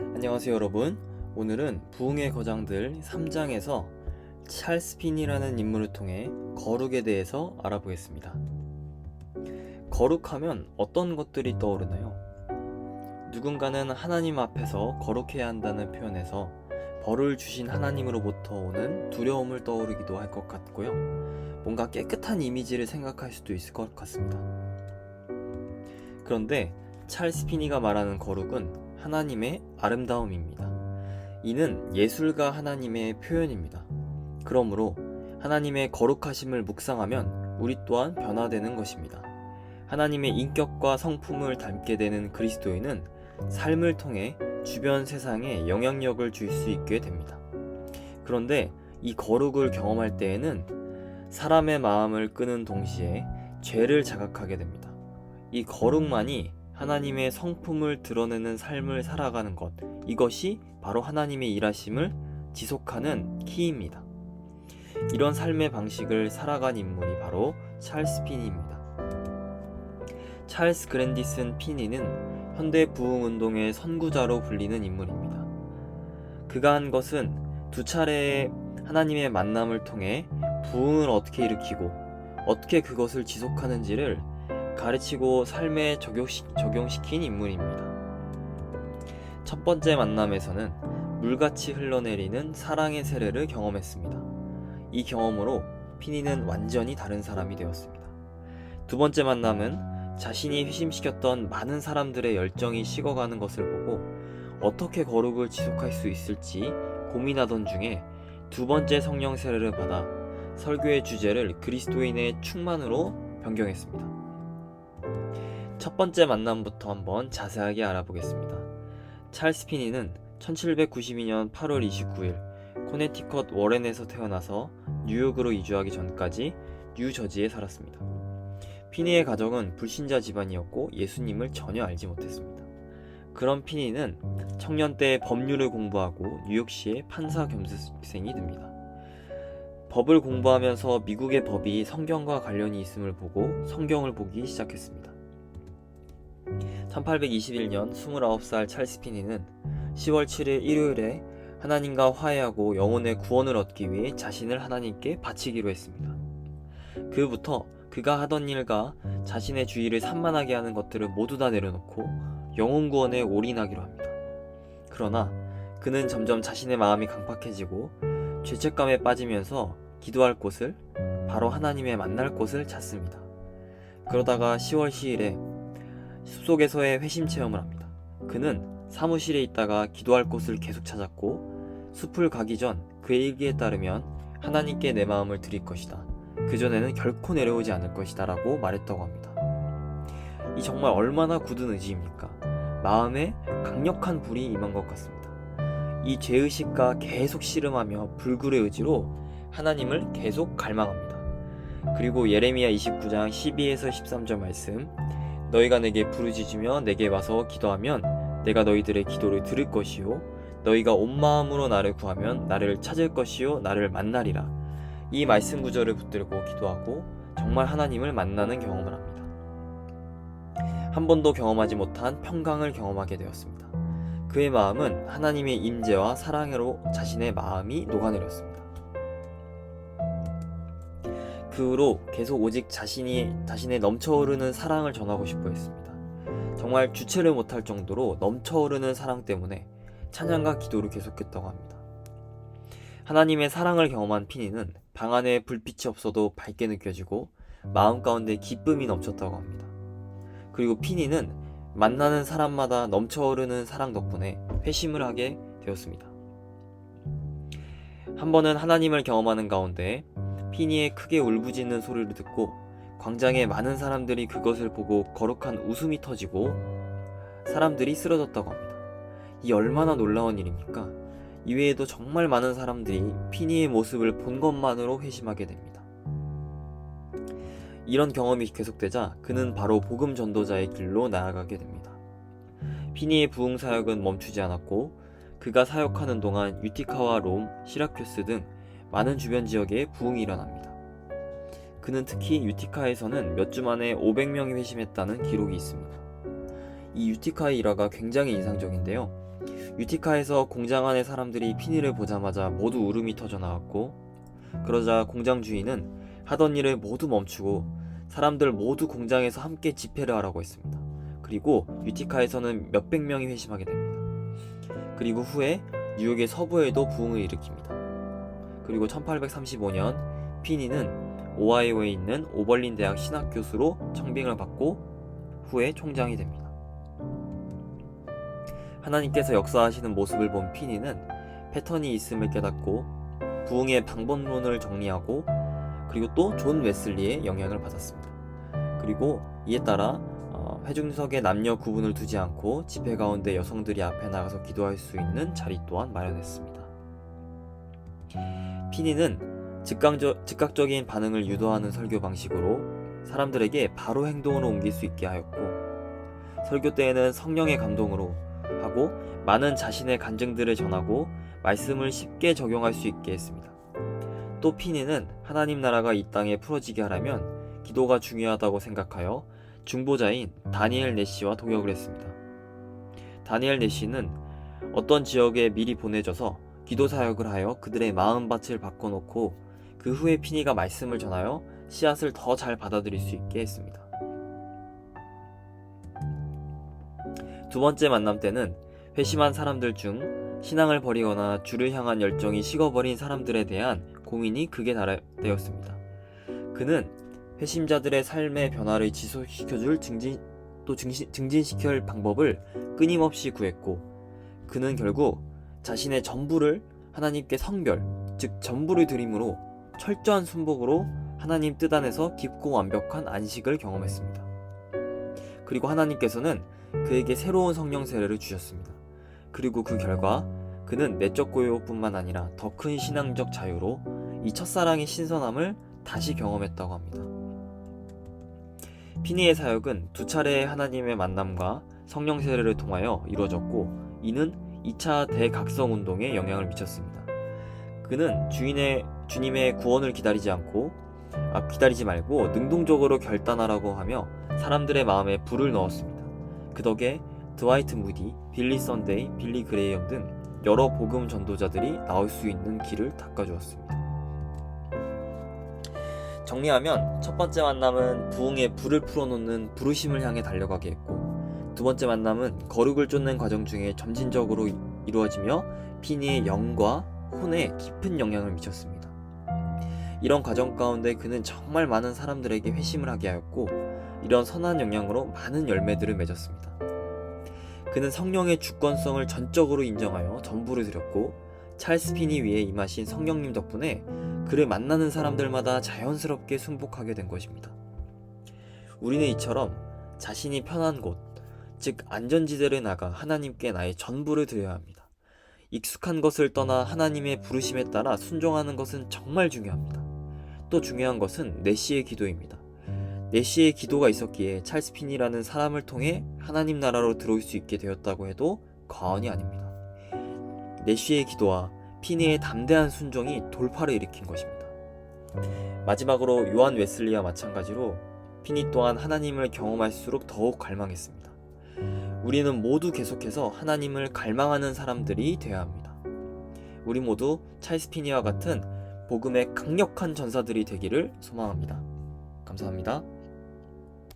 안녕하세요 여러분. 오늘은 부흥의 거장들 3장에서 찰스 핀이라는 인물을 통해 거룩에 대해서 알아보겠습니다. 거룩하면 어떤 것들이 떠오르나요? 누군가는 하나님 앞에서 거룩해야 한다는 표현에서 벌을 주신 하나님으로부터 오는 두려움을 떠오르기도 할 것 같고요. 뭔가 깨끗한 이미지를 생각할 수도 있을 것 같습니다. 그런데 찰스 피니가 말하는 거룩은 하나님의 아름다움입니다. 이는 예술가 하나님의 표현입니다. 그러므로 하나님의 거룩하심을 묵상하면 우리 또한 변화되는 것입니다. 하나님의 인격과 성품을 닮게 되는 그리스도인은 삶을 통해 주변 세상에 영향력을 줄 수 있게 됩니다. 그런데 이 거룩을 경험할 때에는 사람의 마음을 끄는 동시에 죄를 자각하게 됩니다. 이 거룩만이 하나님의 성품을 드러내는 삶을 살아가는 것, 이것이 바로 하나님의 일하심을 지속하는 키입니다. 이런 삶의 방식을 살아간 인물이 바로 찰스 피니입니다. 찰스 그랜디슨 피니는 현대 부흥 운동의 선구자로 불리는 인물입니다. 그가 한 것은 두 차례의 하나님의 만남을 통해 부흥을 어떻게 일으키고 어떻게 그것을 지속하는지를 가르치고 삶에 적용시, 적용시킨 인물입니다. 첫 번째 만남에서는 물같이 흘러내리는 사랑의 세례를 경험했습니다. 이 경험으로 피니는 완전히 다른 사람이 되었습니다. 두 번째 만남은 자신이 회심시켰던 많은 사람들의 열정이 식어가는 것을 보고 어떻게 거룩을 지속할 수 있을지 고민하던 중에 두 번째 성령 세례를 받아 설교의 주제를 그리스도인의 충만으로 변경했습니다. 첫 번째 만남부터 한번 자세하게 알아보겠습니다. 찰스 피니는 1792년 8월 29일 코네티컷 워렌에서 태어나서 뉴욕으로 이주하기 전까지 뉴저지에 살았습니다. 피니의 가정은 불신자 집안이었고 예수님을 전혀 알지 못했습니다. 그런 피니는 청년 때 법률을 공부하고 뉴욕시의 판사 겸수생이 됩니다. 법을 공부하면서 미국의 법이 성경과 관련이 있음을 보고 성경을 보기 시작했습니다. 1821년 29살 찰스 피니는 10월 7일 일요일에 하나님과 화해하고 영혼의 구원을 얻기 위해 자신을 하나님께 바치기로 했습니다. 그부터 그가 하던 일과 자신의 주의를 산만하게 하는 것들을 모두 다 내려놓고 영혼 구원에 올인하기로 합니다. 그러나 그는 점점 자신의 마음이 강팍해지고 죄책감에 빠지면서 기도할 곳을 바로 하나님의 만날 곳을 찾습니다. 그러다가 10월 10일에 숲속에서의 회심 체험을 합니다. 그는 사무실에 있다가 기도할 곳을 계속 찾았고 숲을 가기 전 그의 일기에 따르면 하나님께 내 마음을 드릴 것이다. 그전에는 결코 내려오지 않을 것이다 라고 말했다고 합니다. 이 정말 얼마나 굳은 의지입니까? 마음에 강력한 불이 임한 것 같습니다. 이 죄의식과 계속 씨름하며 불굴의 의지로 하나님을 계속 갈망합니다. 그리고 예레미야 29장 12에서 13절 말씀 너희가 내게 부르짖으며 내게 와서 기도하면 내가 너희들의 기도를 들을 것이요 너희가 온 마음으로 나를 구하면 나를 찾을 것이요 나를 만나리라 이 말씀 구절을 붙들고 기도하고 정말 하나님을 만나는 경험을 합니다. 한 번도 경험하지 못한 평강을 경험하게 되었습니다. 그의 마음은 하나님의 임재와 사랑으로 자신의 마음이 녹아내렸습니다. 그 후로 계속 오직 자신이 자신의 넘쳐흐르는 사랑을 전하고 싶어 했습니다. 정말 주체를 못할 정도로 넘쳐흐르는 사랑 때문에 찬양과 기도를 계속했다고 합니다. 하나님의 사랑을 경험한 피니는 방 안에 불빛이 없어도 밝게 느껴지고 마음 가운데 기쁨이 넘쳤다고 합니다. 그리고 피니는 만나는 사람마다 넘쳐흐르는 사랑 덕분에 회심을 하게 되었습니다. 한 번은 하나님을 경험하는 가운데 피니의 크게 울부짖는 소리를 듣고 광장에 많은 사람들이 그것을 보고 거룩한 웃음이 터지고 사람들이 쓰러졌다고 합니다. 이 얼마나 놀라운 일입니까? 이외에도 정말 많은 사람들이 피니의 모습을 본 것만으로 회심하게 됩니다. 이런 경험이 계속되자 그는 바로 복음 전도자의 길로 나아가게 됩니다. 피니의 부흥 사역은 멈추지 않았고 그가 사역하는 동안 유티카와 롬, 시라큐스 등 많은 주변 지역에 부흥이 일어납니다. 그는 특히 유티카에서는 몇 주 만에 500명이 회심했다는 기록이 있습니다. 이 유티카의 일화가 굉장히 인상적인데요. 유티카에서 공장 안의 사람들이 피니를 보자마자 모두 울음이 터져 나왔고 그러자 공장 주인은 하던 일을 모두 멈추고 사람들 모두 공장에서 함께 집회를 하라고 했습니다. 그리고 유티카에서는 몇백 명이 회심하게 됩니다. 그리고 후에 뉴욕의 서부에도 부흥을 일으킵니다. 그리고 1835년 피니는 오하이오에 있는 오벌린 대학 신학 교수로 청빙을 받고 후에 총장이 됩니다. 하나님께서 역사하시는 모습을 본 피니는 패턴이 있음을 깨닫고 부흥의 방법론을 정리하고 그리고 또 존 웨슬리의 영향을 받았습니다. 그리고 이에 따라 어, 회중석에 남녀 구분을 두지 않고 집회 가운데 여성들이 앞에 나가서 기도할 수 있는 자리 또한 마련했습니다. 피니는 즉각적, 즉각적인 반응을 유도하는 설교 방식으로 사람들에게 바로 행동으로 옮길 수 있게 하였고 설교 때에는 성령의 감동으로 하고 많은 자신의 간증들을 전하고 말씀을 쉽게 적용할 수 있게 했습니다. 또 피니는 하나님 나라가 이 땅에 풀어지게 하려면 기도가 중요하다고 생각하여 중보자인 다니엘 내시와 동역을 했습니다. 다니엘 내시는 어떤 지역에 미리 보내져서 기도 사역을 하여 그들의 마음밭을 바꿔놓고 그 후에 피니가 말씀을 전하여 씨앗을 더 잘 받아들일 수 있게 했습니다. 두 번째 만남 때는 회심한 사람들 중 신앙을 버리거나 주를 향한 열정이 식어버린 사람들에 대한 고민이 극에 달하였습니다. 그는 회심자들의 삶의 변화를 지속시켜줄 증진, 또 증신, 증진시킬 방법을 끊임없이 구했고, 그는 결국 자신의 전부를 하나님께 성별, 즉 전부를 드림으로 철저한 순복으로 하나님 뜻 안에서 깊고 완벽한 안식을 경험했습니다. 그리고 하나님께서는 그에게 새로운 성령 세례를 주셨습니다. 그리고 그 결과 그는 내적 고요뿐만 아니라 더 큰 신앙적 자유로 이 첫사랑의 신선함을 다시 경험했다고 합니다. 피니의 사역은 두 차례의 하나님의 만남과 성령 세례를 통하여 이루어졌고 이는 2차 대각성 운동에 영향을 미쳤습니다. 그는 주인의 주님의 구원을 기다리지 않고 아, 기다리지 말고 능동적으로 결단하라고 하며 사람들의 마음에 불을 넣었습니다. 그 덕에 드와이트 무디, 빌리 선데이, 빌리 그레이엄 등 여러 복음 전도자들이 나올 수 있는 길을 닦아주었습니다. 정리하면 첫 번째 만남은 부흥의 불을 풀어놓는 부르심을 향해 달려가게 했고 두 번째 만남은 거룩을 쫓는 과정 중에 점진적으로 이루어지며 피니의 영과 혼에 깊은 영향을 미쳤습니다. 이런 과정 가운데 그는 정말 많은 사람들에게 회심을 하게 하였고 이런 선한 영향으로 많은 열매들을 맺었습니다. 그는 성령의 주권성을 전적으로 인정하여 전부를 드렸고 찰스 피니 위에 임하신 성령님 덕분에 그를 만나는 사람들마다 자연스럽게 순복하게 된 것입니다. 우리는 이처럼 자신이 편한 곳, 즉 안전지대를 나가 하나님께 나의 전부를 드려야 합니다. 익숙한 것을 떠나 하나님의 부르심에 따라 순종하는 것은 정말 중요합니다. 또 중요한 것은 내시의 기도입니다. 내시의 기도가 있었기에 찰스 핀이라는 사람을 통해 하나님 나라로 들어올 수 있게 되었다고 해도 과언이 아닙니다. 내시의 기도와 피니의 담대한 순종이 돌파를 일으킨 것입니다. 마지막으로 요한 웨슬리와 마찬가지로 피니 또한 하나님을 경험할수록 더욱 갈망했습니다. 우리는 모두 계속해서 하나님을 갈망하는 사람들이 되어야 합니다. 우리 모두 찰스 피니와 같은 복음의 강력한 전사들이 되기를 소망합니다. 감사합니다.